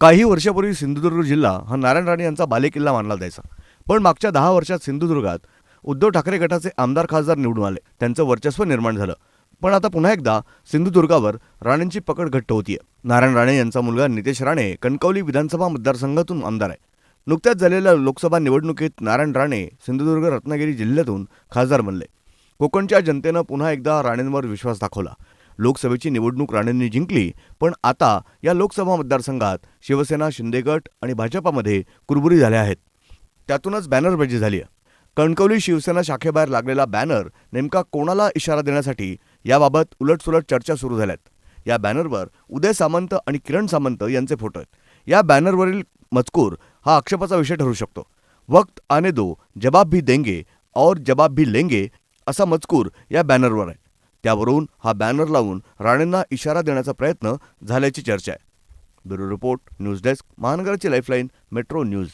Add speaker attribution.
Speaker 1: काही वर्षापूर्वी सिंधुदुर्ग जिल्हा हा नारायण राणे यांचा बालेकिल्ला मानला जायचा. पण मागच्या दहा वर्षात सिंधुदुर्गात उद्धव ठाकरे गटाचे आमदार खासदार निवडून आले. त्यांचं वर्चस्व निर्माण झालं. पण आता पुन्हा एकदा सिंधुदुर्गावर राणेंची पकड घट्ट होतीये. नारायण राणे यांचा मुलगा नितेश राणे कणकवली विधानसभा मतदारसंघातून आमदार आहे. नुकत्याच झालेल्या लोकसभा निवडणुकीत नारायण राणे सिंधुदुर्ग रत्नागिरी जिल्ह्यातून खासदार बनले. कोकणच्या जनतेनं पुन्हा एकदा राणेंवर विश्वास दाखवला. लोकसभेची निवडणूक राणेंनी जिंकली पण आता या लोकसभा मतदारसंघात शिवसेना शिंदेगट आणि भाजपामध्ये कुरबुरी झाल्या आहेत. त्यातूनच बॅनरबाजी झाली आहे कणकवली शिवसेना शाखेबाहेर लागलेला बॅनर नेमका कोणाला इशारा देण्यासाठी याबाबत उलटसुलट चर्चा सुरू झाल्यात. या बॅनरवर उदय सामंत आणि किरण सामंत यांचे फोटो आहेत. या बॅनरवरील मजकूर हा आक्षेपाचा विषय ठरू शकतो. वक्त आने दो जबाब भी देंगे और जबाब भी लेंगे असा मजकूर या बॅनरवर आहे. त्यावरून हा बॅनर लावून राणेंना इशारा देण्याचा प्रयत्न झाल्याची चर्चा आहे. ब्युरो रिपोर्ट न्यूज डेस्क महानगराची लाईफलाईन मेट्रो न्यूज.